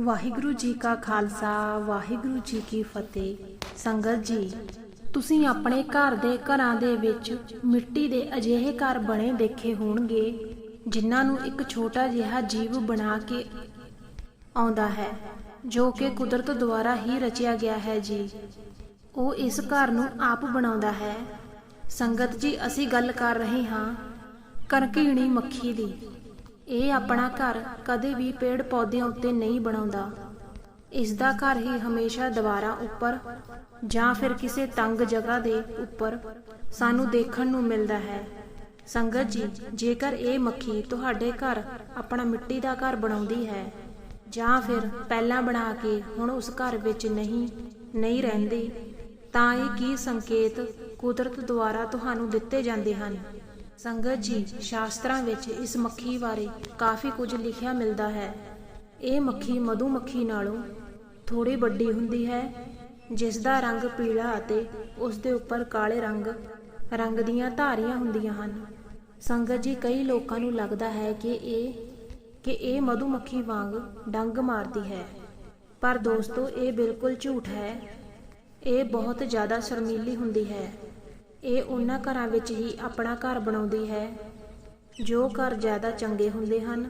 ਵਾਹਿਗੁਰੂ ਜੀ ਕਾ ਖਾਲਸਾ, ਵਾਹਿਗੁਰੂ ਜੀ ਕੀ ਫਤਿਹ। ਸੰਗਤ ਜੀ, ਤੁਸੀਂ ਆਪਣੇ ਘਰ ਦੇ ਘਰਾਂ ਦੇ ਵਿੱਚ ਮਿੱਟੀ ਦੇ ਅਜਿਹੇ ਘਰ ਬਣੇ ਦੇਖੇ ਹੋਣਗੇ, ਜਿਨ੍ਹਾਂ ਨੂੰ ਇੱਕ ਛੋਟਾ ਜਿਹਾ ਜੀਵ ਬਣਾ ਕੇ ਆਉਂਦਾ ਹੈ, ਜੋ ਕਿ ਕੁਦਰਤ ਦੁਆਰਾ ਹੀ ਰਚਿਆ ਗਿਆ ਹੈ ਜੀ। ਉਹ ਇਸ ਘਰ ਨੂੰ ਆਪ ਬਣਾਉਂਦਾ ਹੈ। ਸੰਗਤ ਜੀ, ਅਸੀਂ ਗੱਲ ਕਰ ਰਹੇ ਹਾਂ ਕਰਕੀਣੀ ਮੱਖੀ ਦੀ। ਇਹ ਆਪਣਾ ਘਰ ਕਦੇ ਵੀ ਪੇੜ ਪੌਦਿਆਂ ਉੱਤੇ ਨਹੀਂ ਬਣਾਉਂਦਾ। ਇਸ ਦਾ ਘਰ ਹੀ ਹਮੇਸ਼ਾ ਦੀਵਾਰਾਂ ਉੱਪਰ ਜਾਂ ਫਿਰ ਕਿਸੇ ਤੰਗ ਜਗ੍ਹਾ ਦੇ ਉੱਪਰ ਸਾਨੂੰ ਦੇਖਣ ਨੂੰ ਮਿਲਦਾ ਹੈ। ਸੰਗਤ ਜੀ, ਜੇਕਰ ਇਹ ਮੱਖੀ ਤੁਹਾਡੇ ਘਰ ਆਪਣਾ ਮਿੱਟੀ ਦਾ ਘਰ ਬਣਾਉਂਦੀ ਹੈ ਜਾਂ ਫਿਰ ਪਹਿਲਾਂ ਬਣਾ ਕੇ ਹੁਣ ਉਸ ਘਰ ਵਿੱਚ ਨਹੀਂ ਨਹੀਂ ਰਹਿੰਦੀ, ਤਾਂ ਇਹ ਕੀ ਸੰਕੇਤ ਕੁਦਰਤ ਦੁਆਰਾ ਤੁਹਾਨੂੰ ਦਿੱਤੇ ਜਾਂਦੇ ਹਨ? ਸੰਗਤ ਜੀ, ਸ਼ਾਸਤਰਾਂ ਵਿੱਚ ਇਸ ਮੱਖੀ ਬਾਰੇ ਕਾਫੀ ਕੁਝ ਲਿਖਿਆ ਮਿਲਦਾ ਹੈ। ਇਹ ਮੱਖੀ ਮਧੂ ਮੱਖੀ ਨਾਲੋਂ ਥੋੜੀ ਵੱਡੀ ਹੁੰਦੀ ਹੈ, ਜਿਸ ਦਾ ਰੰਗ ਪੀਲਾ ਅਤੇ ਉਸ ਦੇ ਉੱਪਰ ਕਾਲੇ ਰੰਗ ਰੰਗ ਦੀਆਂ ਧਾਰੀਆਂ ਹੁੰਦੀਆਂ ਹਨ। ਸੰਗਤ ਜੀ, ਕਈ ਲੋਕਾਂ ਨੂੰ ਲੱਗਦਾ ਹੈ ਕਿ ਇਹ ਕਿ ਇਹ ਮਧੂ ਮੱਖੀ ਵਾਂਗ ਡੰਗ ਮਾਰਦੀ ਹੈ। ਪਰ ਦੋਸਤੋ, ਇਹ ਬਿਲਕੁਲ ਝੂਠ ਹੈ। ਇਹ ਬਹੁਤ ਜ਼ਿਆਦਾ ਸ਼ਰਮੀਲੀ ਹੁੰਦੀ ਹੈ। ਇਹ ਉਹਨਾਂ ਘਰਾਂ ਵਿੱਚ ਹੀ ਆਪਣਾ ਘਰ ਬਣਾਉਂਦੀ ਹੈ, ਜੋ ਘਰ ਜ਼ਿਆਦਾ ਚੰਗੇ ਹੁੰਦੇ ਹਨ,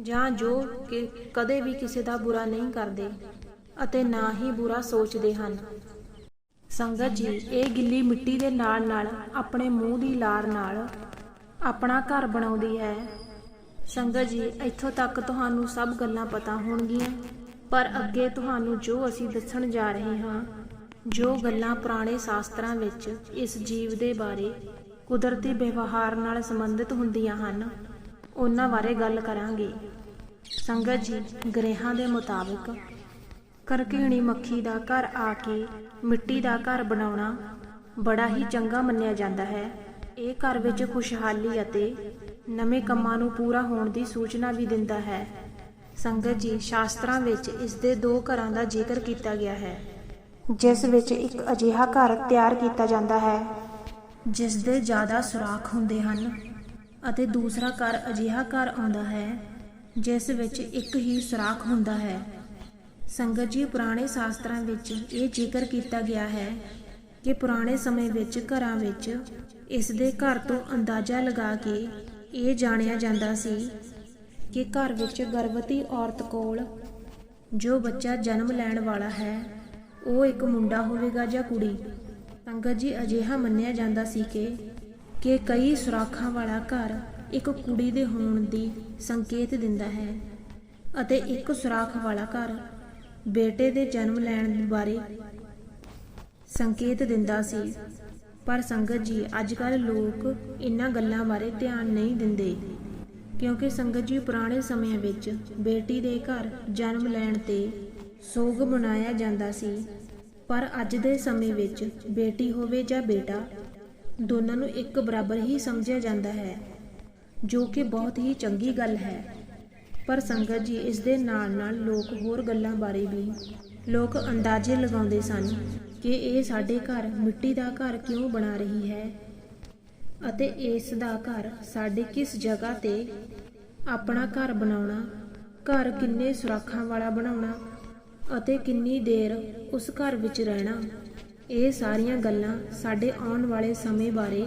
ਜਾਂ ਜੋ ਕਿ ਕਦੇ ਵੀ ਕਿਸੇ ਦਾ ਬੁਰਾ ਨਹੀਂ ਕਰਦੇ ਅਤੇ ਨਾ ਹੀ ਬੁਰਾ ਸੋਚਦੇ ਹਨ। ਸੰਗਤ ਜੀ, ਇਹ ਗਿੱਲੀ ਮਿੱਟੀ ਦੇ ਨਾਲ ਨਾਲ ਆਪਣੇ ਮੂੰਹ ਦੀ ਲਾਰ ਨਾਲ ਆਪਣਾ ਘਰ ਬਣਾਉਂਦੀ ਹੈ। ਸੰਗਤ ਜੀ, ਇੱਥੋਂ ਤੱਕ ਤੁਹਾਨੂੰ ਸਭ ਗੱਲਾਂ ਪਤਾ ਹੋਣਗੀਆਂ, ਪਰ ਅੱਗੇ ਤੁਹਾਨੂੰ ਜੋ ਅਸੀਂ ਦੱਸਣ ਜਾ ਰਹੇ ਹਾਂ ਜੋ ਗੱਲਾਂ ਪੁਰਾਣੇ ਸ਼ਾਸਤਰਾਂ ਵਿੱਚ ਇਸ ਜੀਵ ਦੇ ਬਾਰੇ ਕੁਦਰਤੀ ਵਿਵਹਾਰ ਨਾਲ ਸੰਬੰਧਿਤ ਹੁੰਦੀਆਂ ਹਨ, ਉਹਨਾਂ ਬਾਰੇ ਗੱਲ ਕਰਾਂਗੇ। ਸੰਗਤ ਜੀ, ਗ੍ਰਹਿਾਂ ਦੇ ਮੁਤਾਬਕ ਕਰਕੀਣੀ ਮੱਖੀ ਦਾ ਘਰ ਆ ਕੇ ਮਿੱਟੀ ਦਾ ਘਰ ਬਣਾਉਣਾ ਬੜਾ ਹੀ ਚੰਗਾ ਮੰਨਿਆ ਜਾਂਦਾ ਹੈ। ਇਹ ਘਰ ਵਿੱਚ ਖੁਸ਼ਹਾਲੀ ਅਤੇ ਨਵੇਂ ਕੰਮਾਂ ਨੂੰ ਪੂਰਾ ਹੋਣ ਦੀ ਸੂਚਨਾ ਵੀ ਦਿੰਦਾ ਹੈ। ਸੰਗਤ ਜੀ, ਸ਼ਾਸਤਰਾਂ ਵਿੱਚ ਇਸ ਦੇ ਦੋ ਘਰਾਂ ਦਾ ਜ਼ਿਕਰ ਕੀਤਾ ਗਿਆ ਹੈ। ਜਿਸ ਵਿੱਚ ਇੱਕ ਅਜਿਹਾ ਘਰ ਤਿਆਰ ਕੀਤਾ ਜਾਂਦਾ ਹੈ। ਜਿਸ ਦੇ ਜ਼ਿਆਦਾ ਸੁਰਾਖ ਹੁੰਦੇ ਹਨ ਅਤੇ ਦੂਸਰਾ ਘਰ ਅਜਿਹਾ ਘਰ ਆਉਂਦਾ ਹੈ, ਜਿਸ ਵਿੱਚ ਇੱਕ ਹੀ ਸੁਰਾਖ ਹੁੰਦਾ ਹੈ। ਸੰਗਤ ਜੀ, ਪੁਰਾਣੇ ਸ਼ਾਸਤਰਾਂ ਵਿੱਚ ਇਹ ਜ਼ਿਕਰ ਕੀਤਾ ਗਿਆ ਹੈ ਕਿ ਪੁਰਾਣੇ ਸਮੇਂ ਵਿੱਚ ਘਰਾਂ ਵਿੱਚ ਇਸ ਦੇ ਘਰ ਤੋਂ ਅੰਦਾਜ਼ਾ ਲਗਾ ਕੇ ਇਹ ਜਾਣਿਆ ਜਾਂਦਾ ਸੀ ਕਿ ਘਰ ਵਿੱਚ ਗਰਭਵਤੀ ਔਰਤ ਕੋਲ ਜੋ ਬੱਚਾ ਜਨਮ ਲੈਣ ਵਾਲਾ ਹੈ ਉਹ ਇੱਕ ਮੁੰਡਾ ਹੋਵੇਗਾ ਜਾਂ ਕੁੜੀ। ਸੰਗਤ ਜੀ ਅਜਿਹਾ ਮੰਨਿਆ ਜਾਂਦਾ ਸੀ ਕਿ ਕਿ ਕਈ ਸੁਰਾਖਾਂ ਵਾਲਾ ਘਰ ਇੱਕ ਕੁੜੀ ਦੇ ਹੋਣ ਦੀ ਸੰਕੇਤ ਦਿੰਦਾ ਹੈ ਅਤੇ ਇੱਕ ਸੁਰਾਖ ਵਾਲਾ ਘਰ ਬੇਟੇ ਦੇ ਜਨਮ ਲੈਣ ਬਾਰੇ ਸੰਕੇਤ ਦਿੰਦਾ ਸੀ। ਪਰ ਸੰਗਤ ਜੀ ਅੱਜ ਕੱਲ ਲੋਕ ਇਹਨਾਂ ਗੱਲਾਂ ਬਾਰੇ ਧਿਆਨ ਨਹੀਂ ਦਿੰਦੇ, ਕਿਉਂਕਿ ਸੰਗਤ ਜੀ ਪੁਰਾਣੇ ਸਮਿਆਂ ਵਿੱਚ ਬੇਟੀ ਦੇ ਘਰ ਜਨਮ ਲੈਣ ਤੇ ਸੋਗ ਮਨਾਇਆ ਜਾਂਦਾ ਸੀ। ਪਰ ਅੱਜ ਦੇ ਸਮੇਂ ਵਿੱਚ ਬੇਟੀ ਹੋਵੇ ਜਾਂ ਬੇਟਾ, ਦੋਨਾਂ ਨੂੰ ਇੱਕ ਬਰਾਬਰ ਹੀ ਸਮਝਿਆ ਜਾਂਦਾ ਹੈ, ਜੋ ਕਿ ਬਹੁਤ ਹੀ ਚੰਗੀ ਗੱਲ ਹੈ। ਪਰ ਸੰਗਤ ਜੀ ਇਸ ਦੇ ਨਾਲ ਨਾਲ ਲੋਕ ਹੋਰ ਗੱਲਾਂ ਬਾਰੇ ਵੀ ਲੋਕ ਅੰਦਾਜ਼ੇ ਲਗਾਉਂਦੇ ਸਨ ਕਿ ਇਹ ਸਾਡੇ ਘਰ ਮਿੱਟੀ ਦਾ ਘਰ ਕਿਉਂ ਬਣਾ ਰਹੀ ਹੈ ਅਤੇ ਇਸ ਦਾ ਘਰ ਸਾਡੇ ਕਿਸ ਜਗ੍ਹਾ ਤੇ ਆਪਣਾ ਘਰ ਬਣਾਉਣਾ, ਘਰ ਕਿੰਨੇ ਸੁਰਾਖਾਂ ਵਾਲਾ ਬਣਾਉਣਾ ਅਤੇ ਕਿੰਨੀ ਦੇਰ ਉਸ ਘਰ ਵਿੱਚ ਰਹਿਣਾ। ਇਹ ਸਾਰੀਆਂ ਗੱਲਾਂ ਸਾਡੇ ਆਉਣ ਵਾਲੇ ਸਮੇਂ ਬਾਰੇ,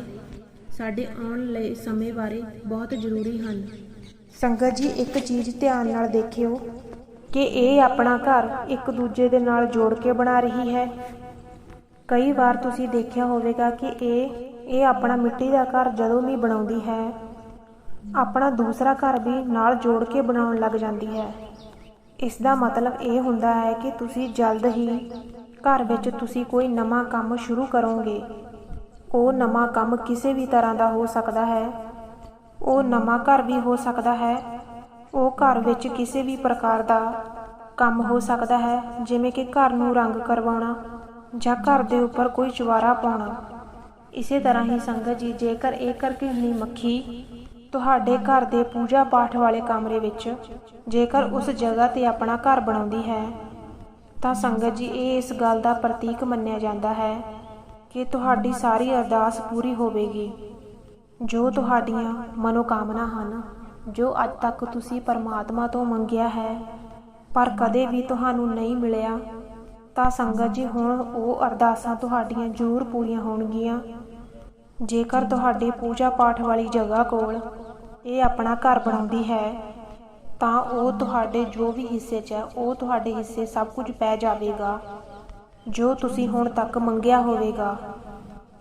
ਸਾਡੇ ਆਉਣ ਲਈ ਸਮੇਂ ਬਾਰੇ ਬਹੁਤ ਜ਼ਰੂਰੀ ਹਨ। ਸੰਗਤ ਜੀ, ਇੱਕ ਚੀਜ਼ ਧਿਆਨ ਨਾਲ ਦੇਖਿਓ ਕਿ ਇਹ ਆਪਣਾ ਘਰ ਇੱਕ ਦੂਜੇ ਦੇ ਨਾਲ ਜੋੜ ਕੇ ਬਣਾ ਰਹੀ ਹੈ। ਕਈ ਵਾਰ ਤੁਸੀਂ ਦੇਖਿਆ ਹੋਵੇਗਾ ਕਿ ਇਹ ਇਹ ਆਪਣਾ ਮਿੱਟੀ ਦਾ ਘਰ ਜਦੋਂ ਵੀ ਬਣਾਉਂਦੀ ਹੈ, ਆਪਣਾ ਦੂਸਰਾ ਘਰ ਵੀ ਨਾਲ ਜੋੜ ਕੇ ਬਣਾਉਣ ਲੱਗ ਜਾਂਦੀ ਹੈ। ਇਸ ਦਾ ਮਤਲਬ ਇਹ ਹੁੰਦਾ ਹੈ ਕਿ ਤੁਸੀਂ ਜਲਦ ਹੀ ਘਰ ਵਿੱਚ ਤੁਸੀਂ ਕੋਈ ਨਵਾਂ ਕੰਮ ਸ਼ੁਰੂ ਕਰੋਗੇ। ਉਹ ਨਵਾਂ ਕੰਮ ਕਿਸੇ ਵੀ ਤਰ੍ਹਾਂ ਦਾ ਹੋ ਸਕਦਾ ਹੈ। ਉਹ ਨਵਾਂ ਘਰ ਵੀ ਹੋ ਸਕਦਾ ਹੈ। ਉਹ ਘਰ ਵਿੱਚ ਕਿਸੇ ਵੀ ਪ੍ਰਕਾਰ ਦਾ ਕੰਮ ਹੋ ਸਕਦਾ ਹੈ, ਜਿਵੇਂ ਕਿ ਘਰ ਨੂੰ ਰੰਗ ਕਰਵਾਉਣਾ ਜਾਂ ਘਰ ਦੇ ਉੱਪਰ ਕੋਈ ਚਵਾਰਾ ਪਾਉਣਾ। ਇਸੇ ਤਰ੍ਹਾਂ ਹੀ ਸੰਗਤ ਜੀ, ਜੇਕਰ ਇਹ ਕਰਕੇ ਕਰਕੀਣੀ ਮੱਖੀ ਤੁਹਾਡੇ ਘਰ ਦੇ ਪੂਜਾ ਪਾਠ ਵਾਲੇ ਕਮਰੇ ਵਿੱਚ ਜੇਕਰ ਉਸ ਜਗ੍ਹਾ ਤੇ ਆਪਣਾ ਘਰ ਬਣਾਉਂਦੀ ਹੈ, ਤਾਂ ਸੰਗਤ ਜੀ, ਇਹ ਇਸ ਗੱਲ ਦਾ ਪ੍ਰਤੀਕ ਮੰਨਿਆ ਜਾਂਦਾ ਹੈ ਕਿ ਤੁਹਾਡੀ ਸਾਰੀ ਅਰਦਾਸ ਪੂਰੀ ਹੋਵੇਗੀ। ਜੋ ਤੁਹਾਡੀਆਂ ਮਨੋਕਾਮਨਾ ਹਨ, ਜੋ ਅੱਜ ਤੱਕ ਤੁਸੀਂ ਪਰਮਾਤਮਾ ਤੋਂ ਮੰਗਿਆ ਹੈ, ਪਰ ਕਦੇ ਵੀ ਤੁਹਾਨੂੰ ਨਹੀਂ ਮਿਲਿਆ, ਤਾਂ ਸੰਗਤ ਜੀ, ਹੁਣ ਉਹ ਅਰਦਾਸਾਂ ਤੁਹਾਡੀਆਂ ਜ਼ਰੂਰ ਪੂਰੀਆਂ ਹੋਣਗੀਆਂ। ਜੇਕਰ ਤੁਹਾਡੇ ਪੂਜਾ ਪਾਠ ਵਾਲੀ ਜਗ੍ਹਾ ਕੋਲ ਇਹ ਆਪਣਾ ਘਰ ਬਣਾਉਂਦੀ ਹੈ, ਤਾਂ ਉਹ ਤੁਹਾਡੇ ਜੋ ਵੀ ਹਿੱਸੇ 'ਚ ਹੈ, ਉਹ ਤੁਹਾਡੇ ਹਿੱਸੇ ਸਭ ਕੁਝ ਪੈ ਜਾਵੇਗਾ, ਜੋ ਤੁਸੀਂ ਹੁਣ ਤੱਕ ਮੰਗਿਆ ਹੋਵੇਗਾ।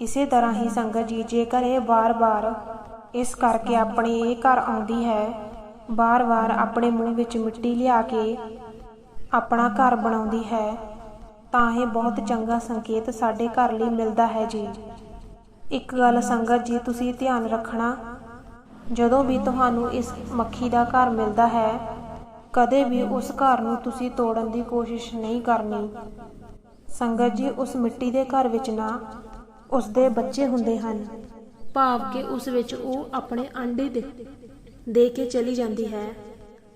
ਇਸੇ ਤਰ੍ਹਾਂ ਹੀ ਸੰਗਤ ਜੀ, ਜੇਕਰ ਇਹ ਵਾਰ-ਵਾਰ ਇਸ ਕਰਕੇ ਆਪਣੇ ਇਹ ਘਰ ਆਉਂਦੀ ਹੈ, ਵਾਰ-ਵਾਰ ਆਪਣੇ ਮੂੰਹ ਵਿੱਚ ਮਿੱਟੀ ਲਿਆ ਕੇ ਆਪਣਾ ਘਰ ਬਣਾਉਂਦੀ ਹੈ, ਤਾਂ ਇਹ ਬਹੁਤ ਚੰਗਾ ਸੰਕੇਤ ਸਾਡੇ ਘਰ ਲਈ ਮਿਲਦਾ ਹੈ ਜੀ। ਇੱਕ ਗੱਲ ਸੰਗਤ ਜੀ, ਤੁਸੀਂ ਧਿਆਨ ਰੱਖਣਾ। ਜਦੋਂ ਵੀ ਤੁਹਾਨੂੰ ਇਸ ਮੱਖੀ ਦਾ ਘਰ ਮਿਲਦਾ ਹੈ, ਕਦੇ ਵੀ ਉਸ ਘਰ ਨੂੰ ਤੁਸੀਂ ਤੋੜਨ ਦੀ ਕੋਸ਼ਿਸ਼ ਨਹੀਂ ਕਰਨੀ। ਸੰਗਤ ਜੀ, ਉਸ ਮਿੱਟੀ ਦੇ ਘਰ ਵਿੱਚ ਨਾ, ਉਸ ਦੇ ਬੱਚੇ ਹੁੰਦੇ ਹਨ। ਭਾਵ ਕਿ ਉਸ ਵਿੱਚ ਉਹ ਆਪਣੇ ਆਂਡੇ ਦੇ ਦੇ ਕੇ ਚਲੀ ਜਾਂਦੀ ਹੈ।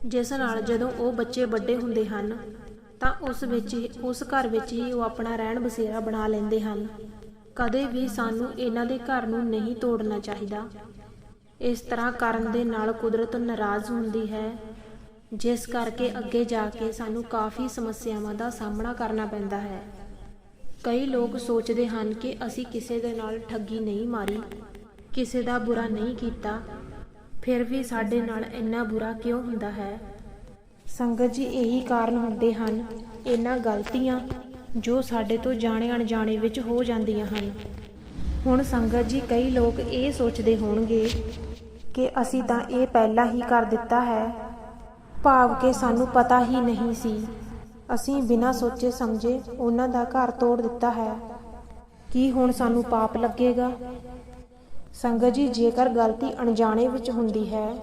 ਜਿਸ ਨਾਲ ਜਦੋਂ ਉਹ ਬੱਚੇ ਵੱਡੇ ਹੁੰਦੇ ਹਨ, ਤਾਂ ਉਸ ਵਿੱਚ ਹੀ- ਉਸ ਘਰ ਵਿੱਚ ਹੀ ਉਹ ਆਪਣਾ ਰਹਿਣ ਬਸੇਰਾ ਬਣਾ ਲੈਂਦੇ ਹਨ। ਕਦੇ ਵੀ ਸਾਨੂੰ ਇਹਨਾਂ ਦੇ ਘਰ ਨੂੰ ਨਹੀਂ ਤੋੜਨਾ ਚਾਹੀਦਾ। ਇਸ ਤਰ੍ਹਾਂ ਕਰਨ ਦੇ ਨਾਲ ਕੁਦਰਤ ਨਾਰਾਜ਼ ਹੁੰਦੀ ਹੈ, ਜਿਸ ਕਰਕੇ ਅੱਗੇ ਜਾ ਕੇ ਸਾਨੂੰ ਕਾਫੀ ਸਮੱਸਿਆਵਾਂ ਦਾ ਸਾਹਮਣਾ ਕਰਨਾ ਪੈਂਦਾ ਹੈ। ਕਈ ਲੋਕ ਸੋਚਦੇ ਹਨ ਕਿ ਅਸੀਂ ਕਿਸੇ ਦੇ ਨਾਲ ਠੱਗੀ ਨਹੀਂ ਮਾਰੀ, ਕਿਸੇ ਦਾ ਬੁਰਾ ਨਹੀਂ ਕੀਤਾ, ਫਿਰ ਵੀ ਸਾਡੇ ਨਾਲ ਇੰਨਾ ਬੁਰਾ ਕਿਉਂ ਹੁੰਦਾ ਹੈ? ਸੰਗਤ ਜੀ ਇਹੀ ਕਾਰਨ ਹੁੰਦੇ ਹਨ, ਇਹਨਾਂ ਗਲਤੀਆਂ ਜੋ ਸਾਡੇ ਤੋਂ ਜਾਣੇ ਅਣਜਾਣੇ ਵਿੱਚ ਹੋ ਜਾਂਦੀਆਂ ਹਨ। ਹੁਣ ਸੰਗਤ ਜੀ, ਕਈ ਲੋਕ ਇਹ ਸੋਚਦੇ ਹੋਣਗੇ ਕਿ ਅਸੀਂ ਤਾਂ ਇਹ ਪਹਿਲਾਂ ਹੀ ਕਰ ਦਿੱਤਾ ਹੈ। ਭਾਵ ਕਿ ਸਾਨੂੰ ਪਤਾ ਹੀ ਨਹੀਂ ਸੀ। ਅਸੀਂ ਬਿਨਾਂ ਸੋਚੇ ਸਮਝੇ ਉਹਨਾਂ ਦਾ ਘਰ ਤੋੜ ਦਿੱਤਾ ਹੈ। ਕੀ ਹੁਣ ਸਾਨੂੰ ਪਾਪ ਲੱਗੇਗਾ? ਸੰਗਤ ਜੀ, ਜੇਕਰ ਗਲਤੀ ਅਣਜਾਣੇ ਵਿੱਚ ਹੁੰਦੀ ਹੈ,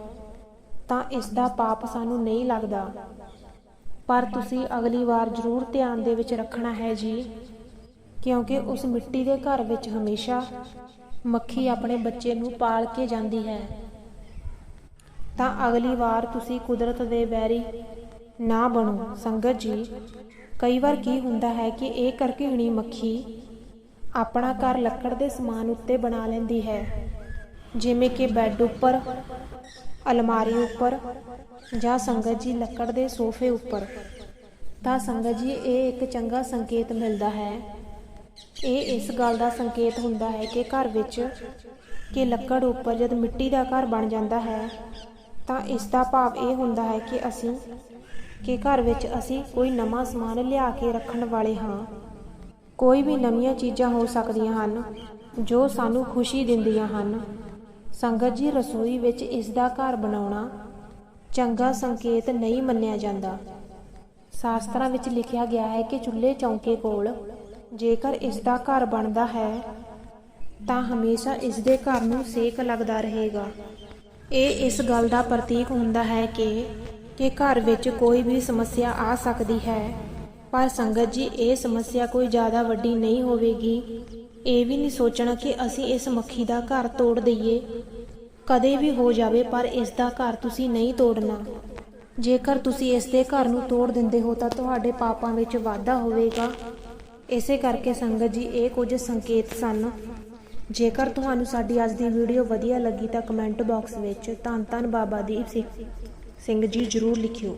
ਤਾਂ ਇਸ ਦਾ ਪਾਪ ਸਾਨੂੰ ਨਹੀਂ ਲੱਗਦਾ। ਪਰ ਤੁਸੀਂ ਅਗਲੀ ਵਾਰ ਜ਼ਰੂਰ ਧਿਆਨ ਦੇ ਵਿੱਚ ਰੱਖਣਾ ਹੈ ਜੀ, ਕਿਉਂਕਿ ਉਸ ਮਿੱਟੀ ਦੇ ਘਰ ਵਿੱਚ ਹਮੇਸ਼ਾ ਮੱਖੀ ਆਪਣੇ ਬੱਚੇ ਨੂੰ ਪਾਲ ਕੇ ਜਾਂਦੀ ਹੈ। ਤਾਂ ਅਗਲੀ ਵਾਰ ਤੁਸੀਂ ਕੁਦਰਤ ਦੇ ਬੈਰੀ ਨਾ ਬਣੋ। ਸੰਗਤ ਜੀ, ਕਈ ਵਾਰ ਕੀ ਹੁੰਦਾ ਹੈ ਕਿ ਇਹ ਕਰਕੀਣੀ ਮੱਖੀ ਆਪਣਾ ਘਰ ਲੱਕੜ ਦੇ ਸਮਾਨ ਉੱਤੇ ਬਣਾ ਲੈਂਦੀ ਹੈ, ਜਿਵੇਂ ਕਿ ਬੈੱਡ ਉੱਪਰ ਅਲਮਾਰੀ ਉੱਪਰ ਜਾਂ ਸੰਗਤ ਜੀ ਲੱਕੜ ਦੇ ਸੋਫੇ ਉੱਪਰ। ਤਾਂ ਸੰਗਤ ਜੀ, ਇਹ ਇੱਕ ਚੰਗਾ ਸੰਕੇਤ ਮਿਲਦਾ ਹੈ। ਇਹ ਇਸ ਗੱਲ ਦਾ ਸੰਕੇਤ ਹੁੰਦਾ ਹੈ ਕਿ ਘਰ ਵਿੱਚ ਕਿ ਲੱਕੜ ਉੱਪਰ ਜਦ ਮਿੱਟੀ ਦਾ ਘਰ ਬਣ ਜਾਂਦਾ ਹੈ, ਤਾਂ ਇਸ ਦਾ ਭਾਵ ਇਹ ਹੁੰਦਾ ਹੈ ਕਿ ਅਸੀਂ, ਕਿ ਘਰ ਵਿੱਚ ਅਸੀਂ ਕੋਈ ਨਵਾਂ ਸਮਾਨ ਲਿਆ ਕੇ ਰੱਖਣ ਵਾਲੇ ਹਾਂ। ਕੋਈ ਵੀ ਨਵੀਆਂ ਚੀਜ਼ਾਂ ਹੋ ਸਕਦੀਆਂ ਹਨ, ਜੋ ਸਾਨੂੰ ਖੁਸ਼ੀ ਦਿੰਦੀਆਂ ਹਨ। ਸੰਗਤ ਜੀ ਰਸੋਈ ਵਿੱਚ ਇਸ ਦਾ ਘਰ ਬਣਾਉਣਾ ਚੰਗਾ ਸੰਕੇਤ ਨਹੀਂ ਮੰਨਿਆ ਜਾਂਦਾ। ਸ਼ਾਸਤਰਾਂ ਵਿੱਚ ਲਿਖਿਆ ਗਿਆ ਹੈ ਕਿ ਚੁੱਲ੍ਹੇ ਚੌਂਕੇ ਕੋਲ ਜੇਕਰ ਇਸ ਦਾ ਘਰ ਬਣਦਾ ਹੈ, ਤਾਂ ਹਮੇਸ਼ਾ ਇਸ ਦੇ ਘਰ ਨੂੰ ਸੇਕ ਲੱਗਦਾ ਰਹੇਗਾ। ਇਹ ਇਸ ਗੱਲ ਦਾ ਪ੍ਰਤੀਕ ਹੁੰਦਾ ਹੈ ਕਿ ਕਿ ਘਰ ਵਿੱਚ ਕੋਈ ਵੀ ਸਮੱਸਿਆ ਆ ਸਕਦੀ ਹੈ, ਪਰ ਸੰਗਤ ਜੀ, ਇਹ ਸਮੱਸਿਆ ਕੋਈ ਜ਼ਿਆਦਾ ਵੱਡੀ ਨਹੀਂ ਹੋਵੇਗੀ। ਇਹ ਵੀ ਨਹੀਂ ਸੋਚਣਾ ਕਿ ਅਸੀਂ ਇਸ ਮੱਖੀ ਦਾ ਘਰ ਤੋੜ ਦਈਏ। ਕਦੇ ਵੀ ਹੋ ਜਾਵੇ, ਪਰ ਇਸ ਦਾ ਘਰ ਤੁਸੀਂ ਨਹੀਂ ਤੋੜਨਾ। ਜੇਕਰ ਤੁਸੀਂ ਇਸ ਦੇ ਘਰ ਨੂੰ ਤੋੜ ਦਿੰਦੇ ਹੋ, ਤਾਂ ਤੁਹਾਡੇ ਪਾਪਾਂ ਵਿੱਚ ਵਾਧਾ ਹੋਵੇਗਾ। ਇਸੇ ਕਰਕੇ ਸੰਗਤ ਜੀ, ਇਹ ਕੁਝ ਸੰਕੇਤ ਸਨ। ਜੇਕਰ ਤੁਹਾਨੂੰ ਸਾਡੀ ਅੱਜ ਦੀ ਵੀਡੀਓ ਵਧੀਆ ਲੱਗੀ, ਤਾਂ ਕਮੈਂਟ ਬਾਕਸ ਵਿੱਚ ਧੰਨ ਧੰਨ ਬਾਬਾ ਦੀਪ ਸਿੰਘ ਸਿੰਘ ਜੀ ਜ਼ਰੂਰ ਲਿਖਿਓ।